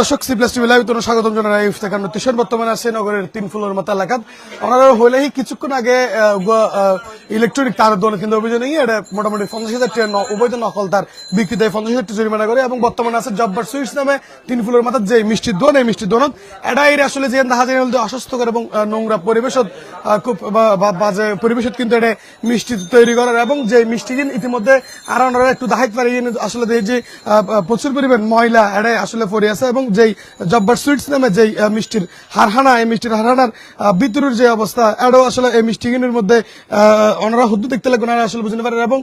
দর্শক C plus TV live তোমার স্বাগতম জানাই। ইফতেখার নতুন বর্তমানে আছে নগরের তিন ফুলের মতো এলাকাত ওনারা হইলেই কিছুক্ষণ আগে ইলেকট্রনিক তার দোকানে কিন্তু অভিযোগ নিয়ে এটা মোটামুটি পঞ্চাশ হাজার টাকা অবৈধ নকল তার বিক্রিতে পঞ্চাশ হাজার জরিমানা করে এবং বর্তমানে আছে জব্বার সুইটস নামে তিন ফুলের মাথার যে মিষ্টির দোকান, এই মিষ্টির দোকান। এটা এর আসলে যে দেখা যায় হলো অস্বাস্থ্যকর এবং নোংরা পরিবেশ খুব বাজে পরিবেশ কিন্তু এটা মিষ্টি তৈরি করার এবং যে মিষ্টি ইতিমধ্যে আর ওনারা একটু দাহিত পারে। আসলে যে প্রচুর পরিমাণ ময়লা এটা আসলে পড়ে আছে এবং যেই জব্বার সুইটস নামে যেই মিষ্টির হারহানা এই মিষ্টির হারহানার আহ, ভিতরের যে অবস্থা এটাও আসলে এই মিষ্টি কিনের মধ্যে ওনারা হুদ্দু দেখতে লাগবে ওনারা আসলে বুঝতে পারেন এবং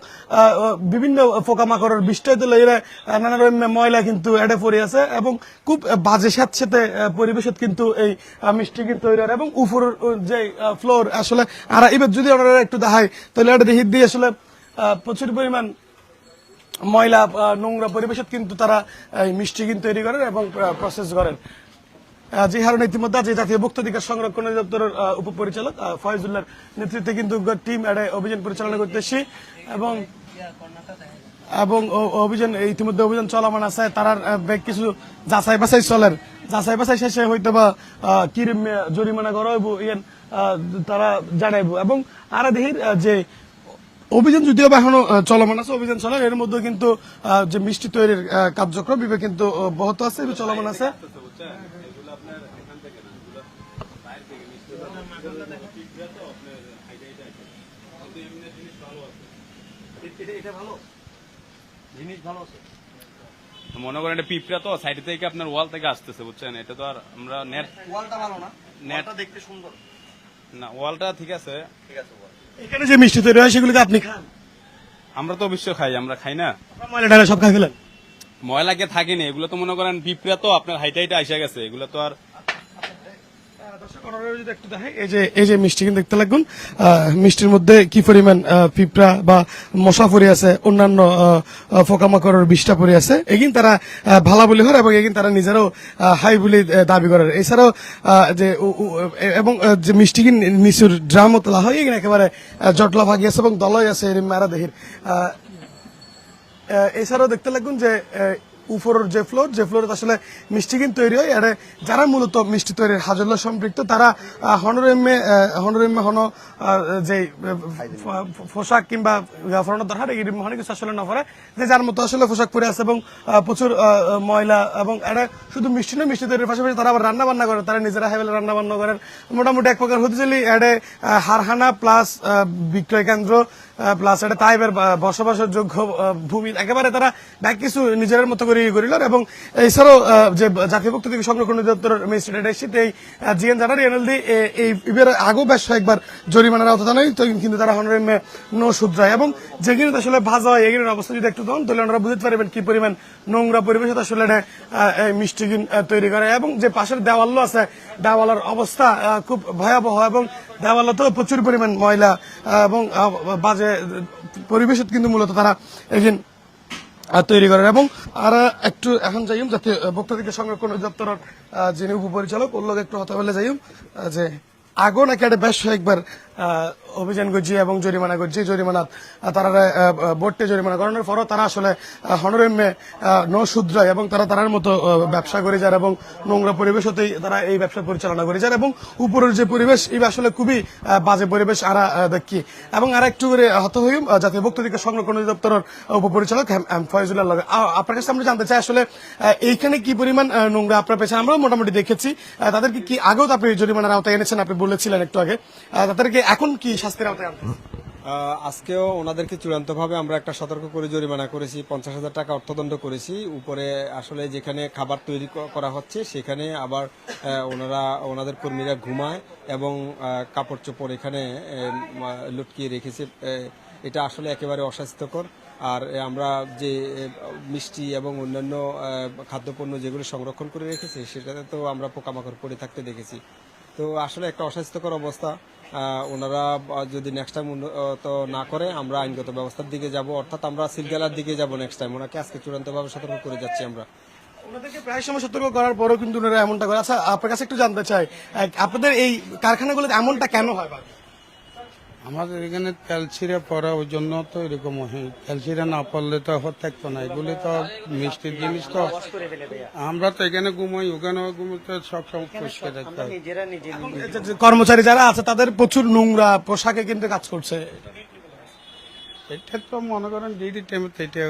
বিভিন্ন পোকামাকড়ের তুলে এরা নানা রকমের ময়লা কিন্তু এটা পড়ে আছে এবং খুব বাজে সাথে সাথে পরিবেশত কিন্তু এই আহ, মিষ্টি কিন্তু তৈরি এবং উপর যে ফ্লোর আসলে আর এবার যদি ওনারা একটু দেখায় তাহলে এটা দেখি দিয়ে আসলে প্রচুর পরিমাণ ময়লা নোংরা পরিবেশত কিন্তু তারা মিষ্টি কিন্তু তৈরি করেন এবং প্রসেস করেন। যে হারণে ইতিমধ্যে আছে জাতীয় ভোক্তাধিকার সংরক্ষণ দপ্তরের আহ, উপপরিচালক ফয়জুল্লাহর নেতৃত্বে কিন্তু টিম এটা অভিযান পরিচালনা করতেছি এবং এবং অভিযান ইতিমধ্যে অভিযান চলমান আছে। তারার কিছু যাচাই বাছাই চলেন যাচাই বাছাই শেষে হয়তো বা আহ, জরিমানা করা হইব তারা জানাইব। এবং আর আহ, যে অভিযান যদিও বা এখনও চলমান আছে অভিযান চলে এর মধ্যে কিন্তু যে মিষ্টি তৈরির কার্যক্রম বিবে কিন্তু বহত আছে চলমান আছে। মনে করেন এটা পিঁপড়া তো সাইড থেকে আপনার ওয়াল থেকে আসতেছে বুঝছেন? এটা তো আর আমরা নেট ওয়ালটা ভালো না? নেট ওয়ালটা দেখতে সুন্দর। না ওয়ালটা ঠিক আছে। ঠিক আছে এখানে যে মিষ্টি তৈরি হয় সেগুলোকে আপনি খান? আমরা তো অবশ্যই খাই আমরা খাই না। ময়লা ডালা সব খাই ফেলেন? ময়লাকে থাকেনি এগুলো তো মনে করেন বিপ্রিয়া তো আপনার হাইটাইটা আইসা আসে গেছে এগুলো তো আর যদি এই যে মিষ্টি দেখতে লাগুন। মিষ্টির মধ্যে কি পরিমাণ বা মশা আছে, অন্যান্য আছে তারা ভালা এবং এগিন তারা হাই বলে দাবি করে এছাড়াও যে এবং যে মিষ্টি কিন নিচুর ড্রাম তোলা হয়, এগিন একেবারে জটলা ভাগি আছে এবং দলই আছে মারা দেহির। এছাড়াও দেখতে লাগুন যে উপরের যে ফ্লোর যে ফ্লোরে আসলে মিষ্টি কিন্তু তৈরি হয়। আর যারা মূলত মিষ্টি তৈরির হাজল্য সম্পৃক্ত, তারা হনরেমে হনরেমে হন যে পোশাক কিংবা ফরনের দরকার এই অনেক কিছু আসলে না করে যে যার মতো আসলে পোশাক পরে আছে এবং প্রচুর ময়লা এবং এটা শুধু মিষ্টি নয়, মিষ্টি তৈরির পাশাপাশি তারা আবার রান্না বান্না করে। তারা নিজেরা হাইবেলে রান্না বান্না করেন। মোটামুটি এক প্রকার হতে চলি, এডে হারহানা প্লাস বিক্রয় কেন্দ্র প্লাস এটা তাইবের বসবাসের যোগ্য ভূমি। একেবারে তারা ব্যাগ কিছু নিজের মতো করে ইয়ে করিল এবং এছাড়াও যে জাতীয় পক্ষ থেকে সংরক্ষণ দপ্তর ম্যাজিস্ট্রেট এসেছে এই জিএন জানার এনএলডি এই এবার আগেও বেশ একবার জরিমানার আওতা নেই তো কিন্তু তারা হনরের নো শুধরায়। এবং যেগুলো আসলে ভাজা হয় এগুলোর অবস্থা যদি একটু তখন তাহলে ওনারা বুঝতে পারবেন কি পরিমাণ নোংরা পরিবেশে আসলে এটা, তৈরি করে। এবং যে পাশের দেওয়াল আছে দেওয়ালের অবস্থা খুব ভয়াবহ এবং দেওয়ালতেও প্রচুর পরিমাণ ময়লা এবং বাজে পরিবেশত কিন্তু মূলত তারা এখানে তৈরি করেন। এবং আর একটু এখন যাইম, যাতে ভোক্তাদেরকে সংরক্ষণ অধিদপ্তরের যিনি উপপরিচালক, ওর লোক একটু হতে বলে যাইম যে আগুন একেবারে বেশ একবার অভিযান করছি এবং জরিমানা করছি জরিমানা তারা বোর্ডে জরিমানা করানোর পরও তারা আসলে হনরেমে ন শুদ্রায় এবং তারা তারার মতো ব্যবসা করে যান এবং নোংরা পরিবেশ হতেই তারা এই ব্যবসা পরিচালনা করে যান এবং উপরের যে পরিবেশ এই আসলে খুবই বাজে পরিবেশ আরা দেখি। এবং আর একটু করে হত আহ, জাতীয় ভোক্তা অধিকার সংরক্ষণ অধিদপ্তরের উপপরিচালক ফয়জুল্লাহ আপনার কাছে আমরা জানতে চাই আসলে এইখানে কি পরিমাণ নোংরা আপনার পেছনে? আমরাও মোটামুটি দেখেছি। তাদেরকে কি আগেও তো আপনি জরিমানার আওতায় এনেছেন? আপনি বলেছিলেন একটু আগে। তাদেরকে এখন কি শাস্তির আওতায় আনতে আজকেও ওনাদেরকে চূড়ান্তভাবে আমরা একটা সতর্ক করে জরিমানা করেছি, পঞ্চাশ হাজার টাকা অর্থদণ্ড করেছি। উপরে আসলে যেখানে খাবার তৈরি করা হচ্ছে, সেখানে আবার ওনারা, ওনাদের কর্মীরা ঘুমায় এবং কাপড় চোপড় এখানে লটকিয়ে রেখেছে। এটা আসলে একেবারে অস্বাস্থ্যকর। আর আমরা যে মিষ্টি এবং অন্যান্য খাদ্যপণ্য যেগুলো সংরক্ষণ করে রেখেছে, সেটাতে তো আমরা পোকামাকড় পড়ে থাকতে দেখেছি। তো আসলে একটা অস্বাস্থ্যকর অবস্থা। ওনারা যদি নেক্সট টাইম উন্নত না করে, আমরা আইনগত ব্যবস্থার দিকে যাব। অর্থাৎ আমরা সিলগালার দিকে যাব নেক্সট টাইম ওনাকে আজকে চূড়ান্তভাবে সতর্ক করে যাচ্ছি আমরা। ওনাদেরকে প্রায় সময় সতর্ক করার কিন্তু ওনারা এমনটা করে। আচ্ছা একটু জানতে চাই আপনাদের এই কারখানাগুলোতে এমনটা কেন হয়? আমাদের এখানে তেলছিরা পড়া ওই জন্য তো এরকম হয়। তেলছিরা না পড়লে তো হতে থাকতো না। এগুলি তো মিষ্টির জিনিস তো। আমরা তো এখানে ঘুমাই ওখানে ঘুমোতে সবসময় পরিষ্কার রাখতে হয়। নিজেরা নিজে এই যে- যে কর্মচারী যারা আছে তাদের প্রচুর নোংরা পোশাকে কিন্তু কাজ করছে। এটা তো মনে করেন ডিডি টাইমে তো এটা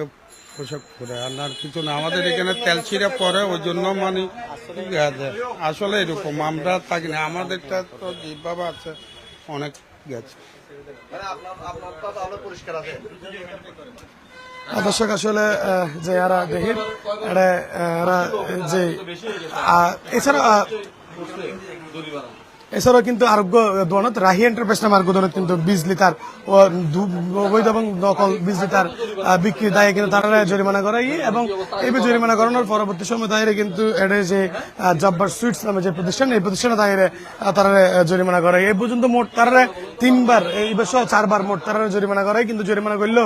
পোশাক পরে। আর আর কিছু না। আমাদের এখানে তেলছিরা পরে ওই জন্য মানে আসলে এরকম। আমরা থাকি না। আমাদেরটা তো যেভাবে আছে অনেক গেছে আহ, দর্শক আসলে যে এরা দেখেন এরা যে এছাড়া এছাড়াও কিন্তু আরোগ্য দোকানত রাহি এন্টারপ্রাইজ নামে আরোগ্য দোকানত কিন্তু বিজলি তার অবৈধ এবং নকল বিজলি তার আহ, বিক্রির দায়ে কিন্তু তারা জরিমানা করাই এবং এই জরিমানা করানোর পরবর্তী সময় দায়ের কিন্তু এটা যে জব্বার সুইটস নামে যে প্রতিষ্ঠান এই প্রতিষ্ঠানে দায়ের তারা জরিমানা করাই এই পর্যন্ত মোট তারা তিনবার এই বছর চারবার মোট তারা জরিমানা করাই কিন্তু জরিমানা করলেও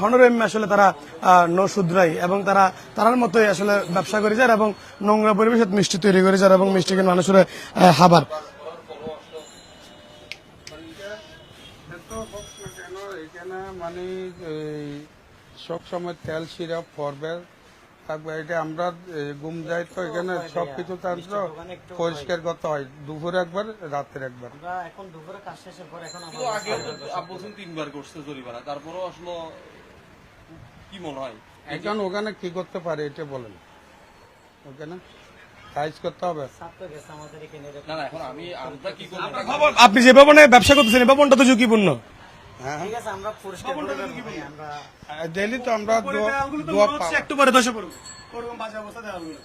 হনরেম আসলে তারা আহ, ন শুধরাই এবং তারা তারার মতোই আসলে ব্যবসা করে যায় এবং নোংরা পরিবেশে মিষ্টি তৈরি করে যায় এবং মিষ্টি কিন্তু মানুষের আহ, খাবার কেন এখানে মানে সব সময় তেল সিরাপ ফরবে থাকবে। এটা আমরা ঘুম যাই তো এখানে সব কিছু তান্ত্র পরিষ্কার করতে হয়। দুপুরে একবার রাতের একবার। এখন দুপুরে কাজ শেষের পর এখন আগে বলছেন তিনবার করছে জরিমানা। তারপরেও আসলে কি মনে হয়? এখন ওখানে কি করতে পারে এটা বলেন। ওখানে সাইজ করতে হবে। ছাত্র গেছে আমাদের এখানে না না এখন আমি আমরা কি করব? এটা ভবন- আপনি যে ভবনে ব্যবসা করতেছেন এই ভবনটা তো ঝুঁকিপূর্ণ। ঠিক আছে আমরা ডেলি তো আমরা একটু পরে ধসে পড়ুন ওরকম বাজে অবস্থা দেওয়ালগুলো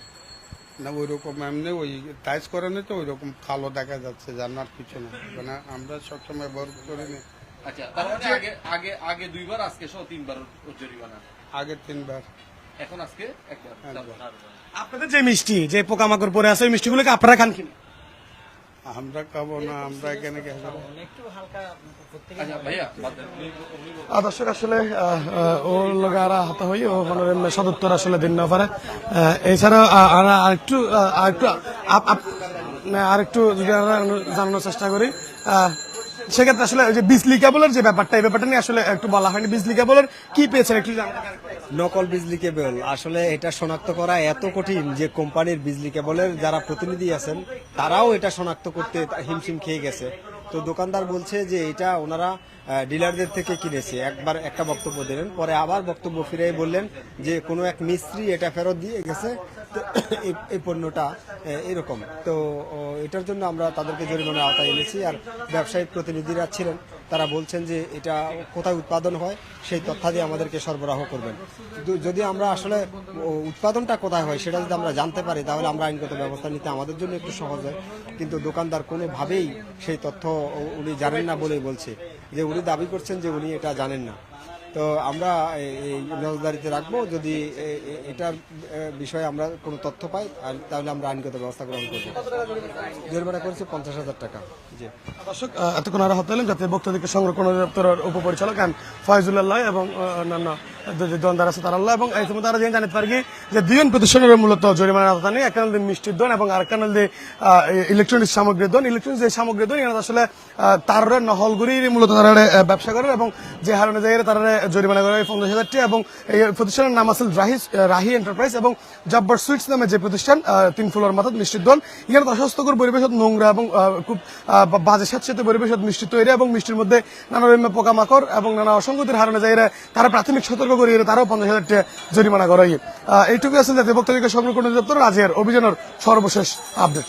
না ওই রকম এমনি ওই টাইজ করে নি তো ওই রকম কালো দেখা যাচ্ছে জানার কিছু না। মানে আমরা সবসময় বর করি নি। আচ্ছা মানে আগে আগে আগে দুইবার আজকে সহ তিনবার ওর জরিমানা। আগে তিনবার। এখন আজকে একবার। একবার। আপনাদের যে মিষ্টি যে পোকামাকড় পরে আছে ওই মিষ্টিগুলোকে আপনারা খান কিনা? আমরা খাব না আমরা এখানে খেয়ে যাব একটু হালকা প্রত্যেকে আচ্ছা দর্শক আসলে ওর লগে আর হাতে হই ও সদুত্তর আসলে দিন না পারে। এছাড়া আরেকটু আরেকটু আরেকটু যদি আমরা জানানোর চেষ্টা করি আহ, সেক্ষেত্রে আসলে যে বিজলি কেবলের যে ব্যাপারটা, এই ব্যাপারটা নিয়ে আসলে একটু বলা হয়নি। বিজলি কেবলের কি পেয়েছেন একটু নকল বিজলি কেবল। আসলে এটা শনাক্ত করা এত কঠিন যে কোম্পানির বিজলি কেবলের যারা প্রতিনিধি আছেন, তারাও এটা শনাক্ত করতে হিমশিম খেয়ে গেছে। তো দোকানদার বলছে যে এটা ওনারা ডিলারদের থেকে কিনেছে। একবার একটা বক্তব্য দিলেন, পরে আবার বক্তব্য ফিরে বললেন যে কোনো এক মিস্ত্রি এটা ফেরত দিয়ে গেছে। এই পণ্যটা এরকম। তো এটার জন্য আমরা তাদেরকে জরিমানা আওতায় এনেছি, আর ব্যবসায়িক প্রতিনিধিরা ছিলেন। তারা বলছেন যে এটা কোথায় উৎপাদন হয়, সেই তথ্যাদি আমাদেরকে সরবরাহ করবেন। যদি আমরা আসলে উৎপাদনটা কোথায় হয় সেটা যদি আমরা জানতে পারি, তাহলে আমরা আইনগত ব্যবস্থা নিতে আমাদের জন্য একটু সহজ হয়। কিন্তু দোকানদার কোনোভাবেই সেই তথ্য উনি জানেন না বলেই বলছে। যে উনি দাবি করছেন যে উনি এটা জানেন না। তো আমরা এই নজরদারিতে রাখব। যদি এটার বিষয়ে আমরা কোনো তথ্য পাই, আর তাহলে আমরা আইনগত ব্যবস্থা গ্রহণ করব। জরিমানা করেছি পঞ্চাশ হাজার টাকা। জি। দর্শক এতক্ষণ আরও হতে জাতীয় বক্তব্য সংরক্ষণ অধিদপ্তরের উপপরিচালক আন ফয়জুল্লাহ এবং অন্যান্য প্রতিষ্ঠানের মিষ্টির নাম রাহি রাহি এন্টারপ্রাইজ এবং সুইটস যে প্রতিষ্ঠান তিন নোংরা এবং খুব বাজে মিষ্টি তৈরি এবং মিষ্টির মধ্যে নানা পোকামাকড় এবং নানা অসঙ্গতির হারণে যাই তারা প্রাথমিক সতর্ক করিয়ে তারাও পঞ্চাশ হাজার টাকা জরিমানা করাই। এইটুকু আছে জাতীয় বক্তব্য সংরক্ষণ অধিদপ্তর। রাজিয়ার অভিযানের সর্বশেষ আপডেট।